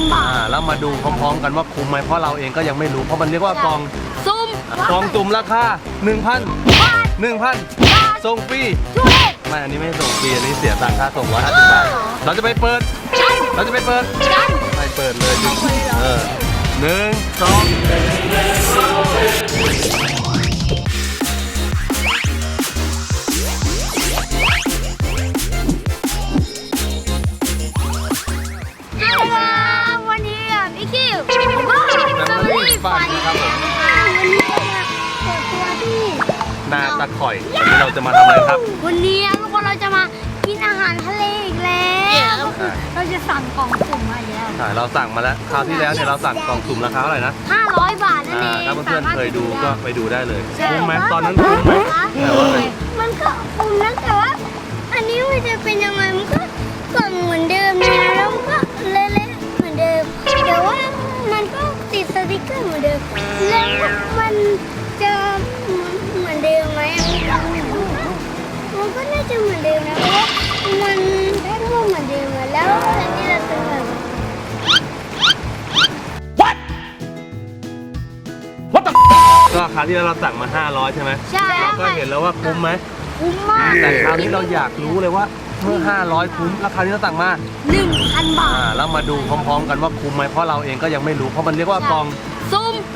1,000บาอ่าทแล้วมาดูพร้อมๆกันว่าคุ้มไหมเพราะเราเองก็ยังไม่รู้เพราะมันเรียกว่ากล่องซุ่มกล่องจุ่มราคา1,000บาท1,000บาทส่งฟรีช่วยไม่อันนี้ไม่ส่งฟรีอันนี้เสียตังค่าส่ง150บาทเราจะไปเปิด กันเราจะไปเปิด กันไปเปิดเลยดิเอาไปเลยเหรอเออหนึ่งสอง ข่อยวันนี้เราจะมาทำอะไรครับ วันนี้ทุกคนเราจะมากินอาหารทะเลอีกแล้วก็คือเราจะสั่งกล่องสุ่มมาอีกแล้วใช่เราสั่งมาแล้วคราวที่แล้วเนี่ยเราสั่งกล่องสุ่มราคาเท่าไหร่นะ500 บาทนั่นอ่าเองถ้าเพื่อนๆเคยดูก็ไปดูได้เลยใช่คุ้มไหมตอนนั้นคุ้มไหมแต่ว่าไงมันก็คุ้มนะแต่ว่าอันนี้มันจะเป็นยังไงมันก็กล่องเหมือนเดิมนะแล้วมันก็เละๆเหมือนเดิมแต่ว่ามันก็ติดสติกเกอร์เหมือนเดิมแล้วมันจะ มันก็น่าจะเหมือนเดิมนะเพราะว่ามันแพ็คมาเหมือนเดิมอะแล้วอันนี้เราเป็นแบบก็คราวที่แล้วเราสั่งมา 500 ใช่ไหมใช่ เราก็เห็นแล้วว่าคุ้มไหมคุ้มมากแต่คราวนี้เราอยากรู้เลยว่าเมื่อ500 คุ้มแล้วคราวนี้เราสั่งมาหนึ่งพันบาอ่าทแล้วมาดูพร้อมๆกันว่าคุ้มไหมเพราะเราเองก็ยังไม่รู้เพราะมันเรียกว่ากล่องซุ่ม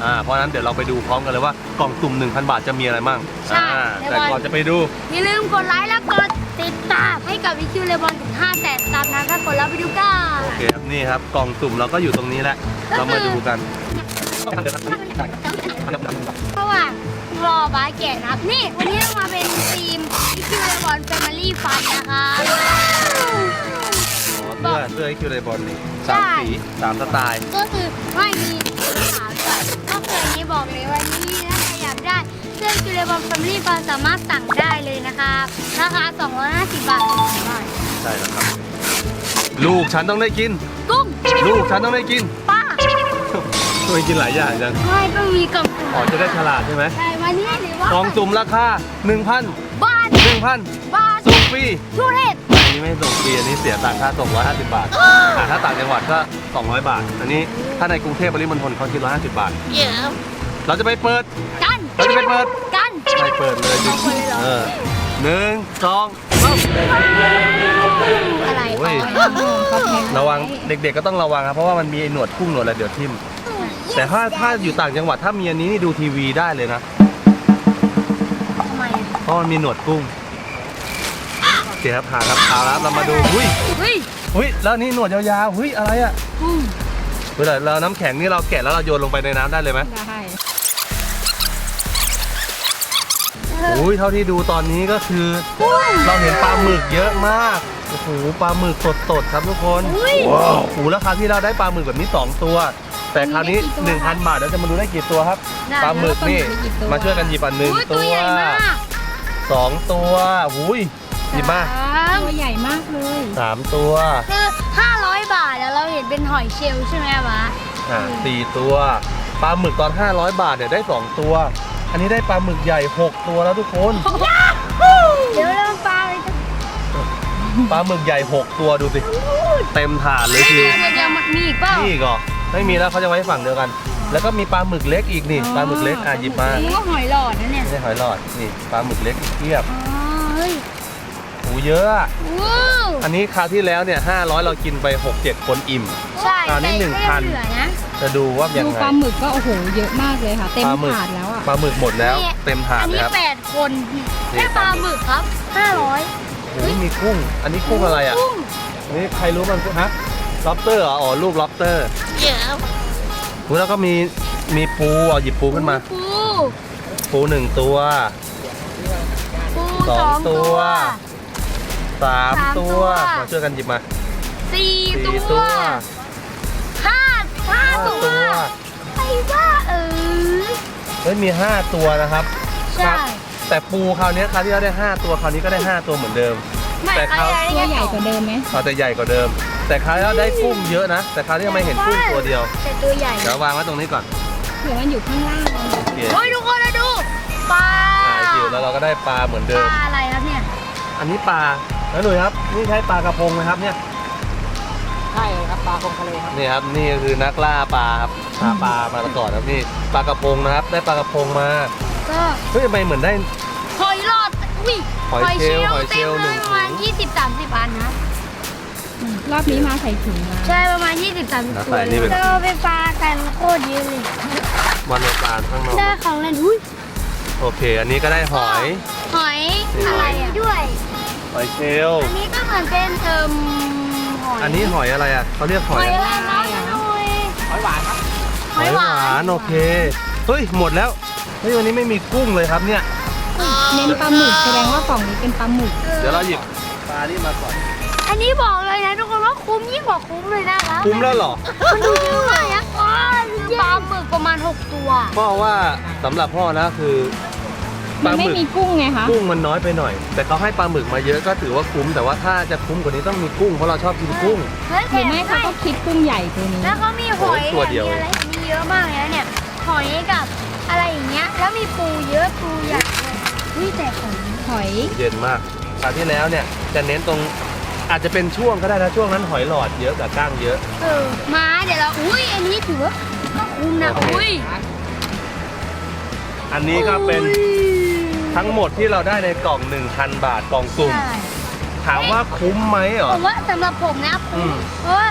อ่าเพราะฉะนั้นเดี๋ยวเราไปดูพร้อมกันเลยว่ากล่องสุ่ม1,000 บาทจะมีอะไรบ้างใช่อ่าเดี๋ยวแต่ก่อนก่อนจะไปดู อย่าลืมกดไลค์และกดติดตามให้กับวิคิวเลบอนถึง5แสนตามนั้นถ้ากดแล้วไปดูกันโอเคครับนี่ครับกล่องสุ่มเราก็อยู่ตรงนี้แหละ เรามาดูกันระหว่างรอบาสแกะนะครับ นี่ วันนี้เรามาเป็นทีมวิคิวเลบอนแฟมิลี่ฟันนะคะอ๋อเสื้อเสื้อคิวเลบอลนี่ใช่สามสีสามสไตล์ ก็คือไม่มีขาว ด้วยก็คืออันนี้บอกเลยว่านี่ถ้าใครอยากได้เสื้อวิคิวเลบอนแฟมิลี่ฟันสามารถสั่งได้เลยนะคะราคา250บาทบาทใช่แล้วครับ ลูกฉันต้องได้กิน กุ้งลูกฉันต้องได้กินป้าช่วยกินหลายอย่างจังไม่ต้องมีกล่องสุ่มอ๋อจะได้ฉลาดใช่ไหมใช่วันนี้หรือว่ากล่องสุ่มราคา1,000 บาท1,000 บาทส่งฟรีทุเรศอั นนี้ไม่ส่งฟรีอันนี้เสียตังค่าส่ง150 บาทอ่าถ้าต่างจังหวัดก็ 200 บาท อันนี้ถ้าในกรุงเทพปริมณฑลเขาคิด150 บาทเดี๋ยวเราจะไปเปิด กันเราจะไปเปิด กันไปเปิดเลยดิเอาเปิดเลยเหรอเออหนึ่งสองสามอะไรโอ้ยระวังเด็กๆก็ต้องระวังครับเพราะว่ามันมีไอ้หนวดกุ้งหนวดอะไรเดี๋ยวทิ่มแต่ถ้าถ้าอยู่ต่างจังหวัดถ้ามีอันนี้นี่ดูทีวีได้เลยนะทำไมอะเพราะมันมีหนวดกุ้งโอเคครับหาครับเอาละครับเรามาดูหุ้ยเฮ้ยหุ้ยแล้วนี่หนวดยาวๆหุ้ยอะไรอะกุ้งเวลาเราน้ำแข็งนี่เราแกะแล้วเราโยนลงไปในน้ำได้เลยไหมได้อุ้ยเท่าที่ดูตอนนี้ก็คือ เราเห็นปลาหมึกเยอะมากโอ้โหปลาหมึกสดๆครับทุกคนอุ้ย ว้าวโอ้โหแล้วคราวที่เราได้ปลาหมึกแบบนี้2ตัว แต่คราวนี้1,000 บาทเราจะมาดูได้กี่ตัวครับได้ปลาหมึกนี่แล้วปลาหมึกมีกี่ตัว มาช่วยกันหยิบอันหนึ่งอุ้ยตัตัววใหญ่มากสองตัวหุย หยิบมาสามตัวใหญ่มากเลยสามตัวคือ500 บาทแล้วเราเห็นเป็นหอยเชลล์ใช่ไหมวะอ่าสี่ตัวปลาหมึกตอน 500 บาทเนี่ยได้ 2 ตัว อันนี้ได้ปลาหมึกใหญ่ 6 ตัวแล้วทุกคน เดี๋ยวเราปลาไปจะปลาหมึกใหญ่ 6 ตัวดูสิ เต็มถาดเลยคิเดี๋วยวเดี๋ยวเดี๋ยวมันมีอีกเปล่านี่ก็ไม่มีแล้วเขาจะไว้ฝั่งเดียวกัน แล้วก็มีปลาหมึกเล็กอีกนี่ปลาหมึกเล็กอะหยิบมานี่ก็หอยหลอดนะเนี่ยไม่ใช่หอยหลอดนี่ปลาหมึกเล็กอีกเทียบ อ๋อเฮ้ย หูเยอะอะว้าวอันนี้คราวที่แล้วเนี่ย500 เรากินไป 6-7 คนอิ่ม ใช่อันนี้แต่หนึ่งก็พัยันเหลือนะจะดูว่ายังดูไงปลาหมึกก็โอ้โหเยอะมากเลยค่ะ เต็มปลาหมึกถาดแล้วอะปลาหมึกหมดแล้วนี่เต็มถาดอันเลยนี้ครับ แปดคนนี่ แค่ปลาหมึกครับห้าร้อยโอ้ยมีกุ้ง อันนี้กุ้งอะไรอะ กุ้งนี่ใครรู้มันฮะ lobster เหรออ๋อลูก lobster เดี๋ยวอุ๊ยแล้วก็มีมีปูเอาหยิบปูขึ้นมา ปูปูหนึ่งตัว ปูสองสองตัตัว ว สามสามตัว ตัว มาช่วยกันหยิบมาสี่สี่ตัตัววห้าห้าห้าตัวตัวไอ้บ้าเออ เฮ้ยมีห้าตัวนะครับใช่ ครับ แต่ปูคราวนี้คราวที่แล้วได้ห้าตัวคราวนี้ก็ได้ห้าตัวเหมือนเดิมไม่แต่ใครเขาอะไรตัวกันใหญ่กว่าเดิมไหมเอาแต่ใหญ่กว่าเดิม แต่คราวที่แล้วได้กุ้งเยอะนะ แต่คราวนี้ทำไมเห็นกุ้งตัวเดียวแต่ตัวใหญ่เดี๋ยววางไว้ตรงนี้ก่อนเผื่อมันอยู่ข้างล่างโอเคโอ้ยทุกคนนะดูปลาอ่าคิวแล้วเราก็ได้ปลาเหมือนปเดิลาม อะไรครับเนี่ยอันนี้ปลา แล้วหนุ่ยครับ นี่ใช้ปลากระพงไหมครับเนี่ยปใช่ครับปลาคงทะเลครับ นี่ครับนี่ก็คือนักล่าปลาครับหาปลามาตะก่อนครับนี่ปลากระพงนะครับ ได้ปลากระพงมาก็เฮ้ยทำไมเหมือนได้ หอยหลอดอุ้ยหอยเชลล์หอยเชเต็ลมล์หเลนึ่ยงประมาณถุง ยี่สิบสามสิบอันนะ รอบนี้มาใส่ถุงมาใช่ประมาณยี่สิบสามสิบแล้วตัวใส่นี่เป็น เราไปปลากันโคตรเยอะเลยวันในปลาข้างนอกได้ของเล่นอุ้ยโอเค อันนี้ก็ได้หอย หอยอะไรอะด้วยห อยเชลล์อันนี้ก็เหมือนเป็นเอิมหอยอันนี้หอยอะไรอะเขาเรียกหหออยยอะไรอะไรนะหอยหอยหวานครับหอยหวานโอเคเฮ้ยหมดแล้วเฮ้ยวันนี้ไม่มีกุ้งเลยครับเนี่ย เน้นปลาหมึกแสดงว่ากล่องนี้เป็นปลาหมึกเดี๋ยวเราหยิบปลานี่มาก่อนอันนี้บอกเลยนะทุกคนว่าคุ้มยิ่งกว่าคุ้มเลยนะครับคุ้มแล้วเหรอ มันดูเยอะมากนะอ๋อปลาหมึกประมาณ 6 ตัว พ่อว่าสำหรับพ่อนะคือ ปมัลานหไม่มึกมีกุ้งไงคะ กุ้งมันน้อยไปหน่อย แต่เขาให้ปลาหมึกมาเยอะก็ถือว่าคุ้ม แต่ว่าถ้าจะคุ้มกว่านี้ต้องมีกุ้งเพราะเราชอบกินกุ้งหรือไม่เขาก็คิดกุ้งใหญ่ตัวนี้ แล้วก็มีหอยโอ้ยตัวเดียว มีอะไรมีเยอะมากเลยนะเนี่ย หอยกับอะไรอย่างเงี้ย แล้วมีปูเยอะปูใหญ่ด้วยอุ้ยแต่ของหอย เย็นมากคราวที่แล้วเนี่ยจะเน้นตรงอาจจะเป็นช่วงก็ได้นะช่วงนั้นหอยหลอดเยอะกับก้างเยอะ เออมาเดี๋ยวเรา อุ้ยอันนี้ถือว่าก็คุ้มนะ โอเค อุ้ยอันนี้ก็เป็น อุ้ย ทั้งหมดที่เราได้ในกล่อง 1,000 บาทกล่องสุ่ม ใช่ถามว่าคุ้มไหมเหรอผมว่าสำหรับผมนะอืคุ้มม เพราะว่า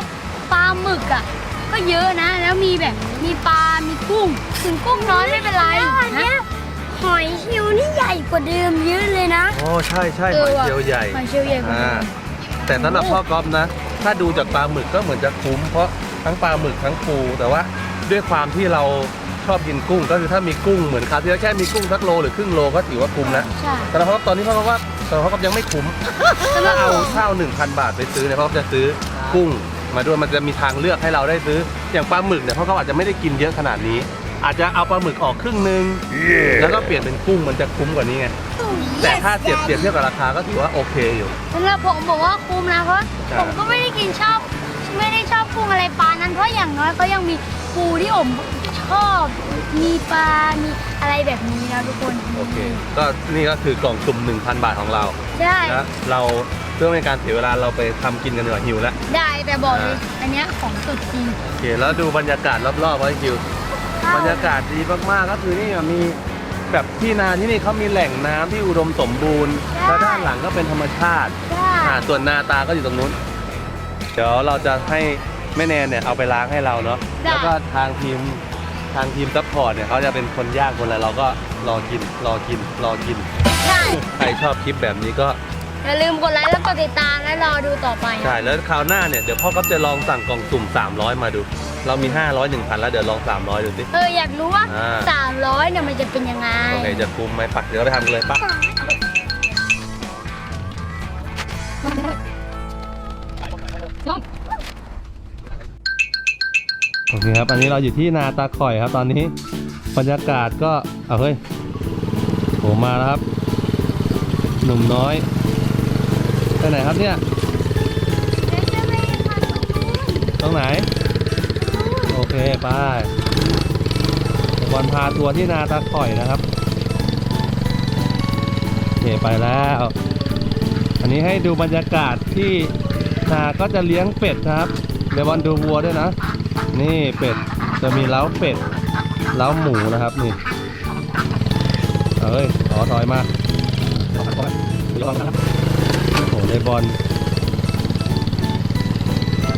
ปลาหมึกอะ ก็เยอะนะ แล้วมีแบบมีปลา มีกุ้ง ถึงกุ้งน้อยไม่เป็นไรนะหอยชิวนี่ใหญ่กว่าเดิมเยอะเลยนะโอ้ใช่ใช่หอยเชลล์ใหญ่ หอยเชลล์ใหญ่กว่าอ่าเดิม แต่สำหรับพ่อก๊อฟนะ ถ้าดูจากปลาหมึกก็เหมือนจะคุ้ม เพราะทั้งปลาหมึกทั้งปูแต่ว่าด้วยความที่เรา ชอบกินกุ้ง ก็คือถ้ามีกุ้งเหมือนคราวที่แล้วแค่มีกุ้งสักโลหรือครึ่งโลก็ถือว่าคุ้มแล้วใช่แต่เราตอนนี้พ่อก๊อฟว่าตอนพ่อก๊อฟยังไม่คุ้มถ้าเอาข้าว1,000 บาทไปซื้อเนี่ยพ่อก๊อฟจะซื้อกุ้งมาด้วยมันจะมีทางเลือกให้เราได้ซื้อ อย่างปลาหมึกเนี่ยพ่อก๊อฟอาจจะไม่ได้กินเยอะขนาดนี้ อาจจะเอาปลาหมึกออกครึ่งนึง แล้วก็เปลี่ยนเป็นกุ้งมันจะคุ้มกว่านี้ไงแต่ถ้าเทียบเทียบเทียบกับราคาก็ถือว่าโอเคอยู่สำหรับผมบอกว่าคุ้มนะเพราะใช่ผมก็ไม่ได้กินชอบ ไม่ได้ชอบกุ้งอะไรปลานั้นเพราะอย่างน้อยก็ยังมีปูที่ผม ชอบมีปลา มีอะไรแบบนี้นะทุกคน โอเค ก็นี่ก็คือกล่องสุ่ม1,000 บาทของเราได้นะเราเพื่อไม่ให้การเสียเวลาเราไปทำกินกันดีกว่าหิวแล้ว ได้แต่บอกเลย อันเนี้ยของสดจริงโอเค แล้วดูบรรยากาศรอบๆไว้คิว บรรยากาศดีมากๆ ก็คือนี่มีแบบที่นาที่นี่เขามีแหล่งน้ำที่อุดมสมบูรณ์ แล้วด้านหลังก็เป็นธรรมชาติได้อ่าส่วนนาตาก็อยู่ตรงนู้น เดี๋ยวเราจะให้แม่แนนเนี่ยเอาไปล้างให้เราเนาะแล้วก็ทางทีม ทางทีมซัพพอร์ตเนี่ยเขาจะเป็นคนย่างคนอะไรเราก็รอกินรอกินรอกินได้ใครชอบคลิปแบบนี้ก็อย่าลืมกดไลค์แล้วกดติดตามและรอดูต่อไป ใช่แล้วคราวหน้าเนี่ยเดี๋ยวพ่อก็จะลองสั่งกล่องสุ่ม 300 มาดู เรามี 500 1,000 แล้วเดี๋ยวลอง 300 ดูสิ เอออยากรู้ว่าอ่า300เนี่ยมันจะเป็นยังไง โอเคจะคุ้มไหมปักเดี๋ยวเราไปทำกันเลยปัก โอเคครับ อันนี้เราอยู่ที่นาตาข่อยครับ ตอนนี้บรรยากาศก็เอาเฮ้ยโหมาแล้วครับ หนุ่มน้อยไปไหนครับเนี่ยตรงไหน โอเคไปวบอลพาทัวที่นาตาข่อยนะครับโอเคไปแล้ว อันนี้ให้ดูบรรยากาศที่นาก็จะเลี้ยงเป็ดครับเดี๋ยวบอลดูวัวด้วยนะ นี่เป็ดจะมีเล้าเป็ดเล้าหมูนะครับนี่เอ้ยขอถอยมาโอ้โหเลยบอล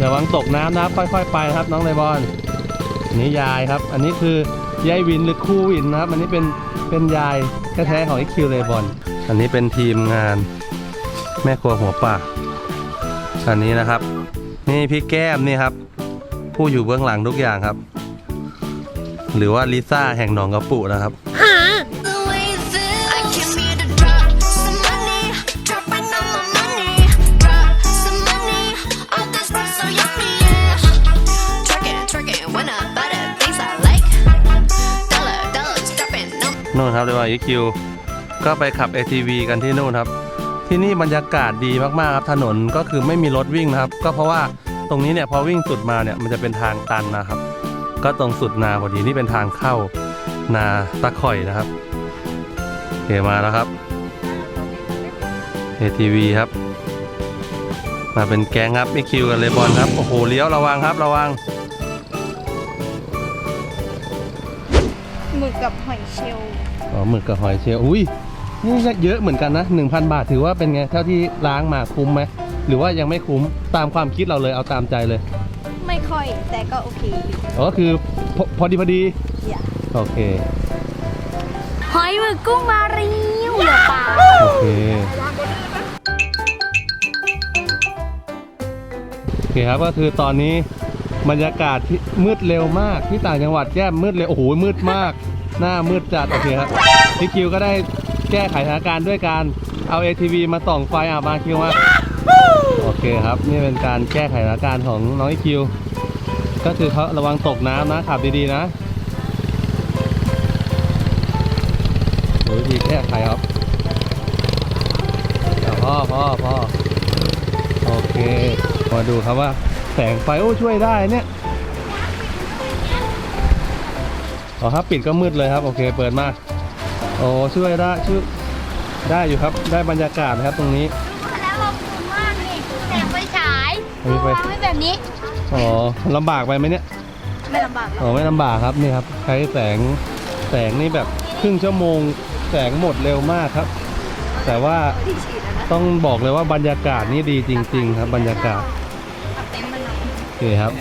ระวังตกน้ำนะครับค่อย ๆ ไปครับ น้องเลบอนอันนี้ยายครับ อันนี้คือยายวินหรือครูวินนะครับ อันนี้เป็นเป็นยายแท้ๆของไอคิวเลบอนอันนี้เป็นทีมงานแม่ครัวหัวป่าอันนี้นะครับ นี่พี่แก้มนี่ครับ ผู้อยู่เบื้องหลังทุกอย่างครับ หรือว่าลิซ่าแห่งหนองกระปุนะครับ นู่นครับเรียกว่าอีคิวก็ไปขับ ATV กันที่นู่นครับ ที่นี่บรรยากาศดีมากๆครับถนนก็คือไม่มีรถวิ่งนะครับ ก็เพราะว่า ตรงนี้เนี่ยพอวิ่งสุดมาเนี่ยมันจะเป็นทางตันนะครับ ก็ตรงสุดนาพอดีนี่เป็นทางเข้านาตะข่อยนะครับโอเคมาแล้วครับ ATV ครับไปมาเป็นแก๊งครับไอคิวกับเลบอนครับ โอ้โหเลี้ยวระวังครับระวังหมึกกับหอยเชลล์อ๋อหมึกกับหอยเชลล์อุ้ยนี่ก็เยอะเหมือนกันนะ 1,000 บาทถือว่าเป็นไง เท่าที่ล้างมาคุ้มไหม หรือว่ายังไม่คุ้มตามความคิดเราเลยเอาตามใจเลย ไม่ค่อยแต่ก็โอเคอยู่อ๋อคือพอพอดีพอดี อย่าโอเค หอยหมึกกุ้งมาริวเหลือปลาโอเค โอเคครับก็คือตอนนี้บรรยากาศที่มืดเร็วมากที่ต่างจังหวัดแก้มมืดเร็วโอ้โหมืดมาก หน้ามืดจัดโอเคครับพี่คิวก็ได้แก้ไขสถานการณ์ด้วยการเอา ATV มาส่องไฟอะมาคิวมาโอ เคครับนี่เป็นการแก้ไขสถานการณ์ของน้องคิว ก็คือเขาระวังตกน้ำนะขับดีๆนะโอ้ยวิธีแก้ไขครับพ่อพ่อพ่อโอเคมาดูครับว่าแสงไฟโอ้ช่วยได้เนี่ยอ๋อครับปิดก็มืดเลยครับ โอเคเปิดมาโอ้ช่วยได้ช่วยได้อยู่ครับได้บรรยากาศนะครับตรงนี้ มีไฟวางไว้แบบนี้ อ๋อลำบากไปไหมเนี่ย ไม่ลำบากหรอกอ๋อไม่ลำบากครับนี่ครับ ใช้แสงแสงนี่แบบครึ่งชั่วโมง แสงหมดเร็วมากครับ แต่ว่าที่ฉีดแล้วนะต้องบอกเลยว่าบรรยากาศนี่ดีจริง ๆ ครับบรรยากาศเอาเต็นท์มานอนโอเคครับ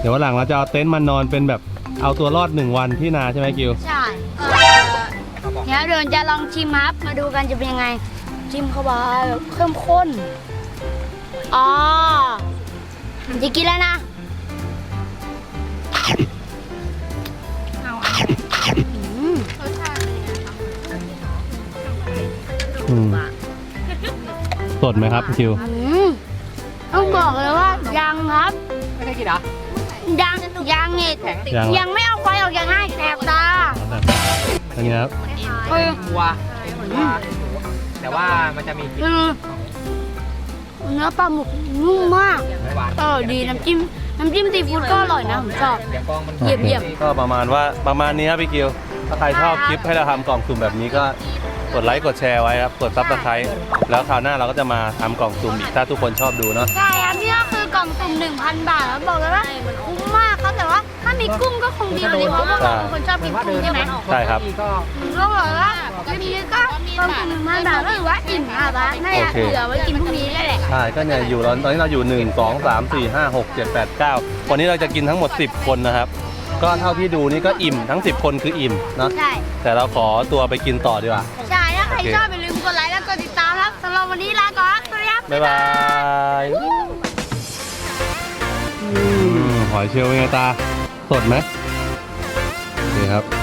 เดี๋ยววันหลังเราจะเอาเต็นท์มานอนเป็นแบบเอาตัวรอดหนึ่งวันที่นาใช่ไหมกิว ใช่เออเดี๋ยวเดี๋ยวจะลองชิมครับมาดูกันจะเป็นยังไงชิมเข้าไปแบบเข้มข้นอ๋อ จะกินแล้วนะ เอาอันอืมรสชาติเป็นยังไงคะอืมสดไหมครับคิว อืมต้องบอกเลยว่ายังครับ ไม่ได้กินเหรอ ยังยังเน็ตยังยังไม่เอาไฟออกอย่างง่ายแสบตาอันนี้ครับเฮ้ยวัววัวแต่ว่ามันจะมีกลิ่นอืม เนื้อปลาหมึกนุ่มมาก ไม่หวานเออดีน้ำจิ้มน้ำจิ้มซีฟู้ดก็อร่อยนะผมชอบ เดี๋ยวกล้องมัน เหยียบเหยียบ ก็ประมาณว่าประมาณนี้ครับพี่กิวถ้าใครชอบคลิปให้เราทำกล่องสุ่มแบบนี้ก็กดไลค์กดแชร์ไว้ครับกดซับสไครต์แล้วคราวหน้าเราก็จะมาทำกล่องสุ่มอีกถ้าทุกคนชอบดูเนาะ ใช่ครับนี่ก็คือกล่องสุ่ม1,000 บาทแล้วบอกเลยว่าคุ้มมากครับแต่ว่าถ้า มีกุ้งก็คงดีกว่านี้เพราะว่าเราเป็นคนชอบกินกุ้งใช่ไหมใช่ครับก็ก็บอกเลยว่าวันนี้ก็กล่องสุ่ม1,000บาทก็ถือว่าอิ่มนะบ้าน่าจะเหลือไว้กินพรุ่งนี้ได้แหละ ใช่ก็เนี่ยอยู่เราตอนนี้เราอยู่ 1 2 3 4 5 6 7 8 9 วันนี้เราจะกินทั้งหมด 10 คนนะครับ ก็เท่าที่ดูนี่ก็อิ่มทั้ง 10 คนคืออิ่มเนาะใช่ แต่เราขอตัวไปกินต่อดีกว่า ใช่ถ้าใครชอบอย่าลืมกดไลค์และกดติดตามครับสำหรับวันนี้ลาก่อนสวัสดีครับบ๊ายบายอืมหอยเชลล์เป็นไงตา สดไหมนี่ครับ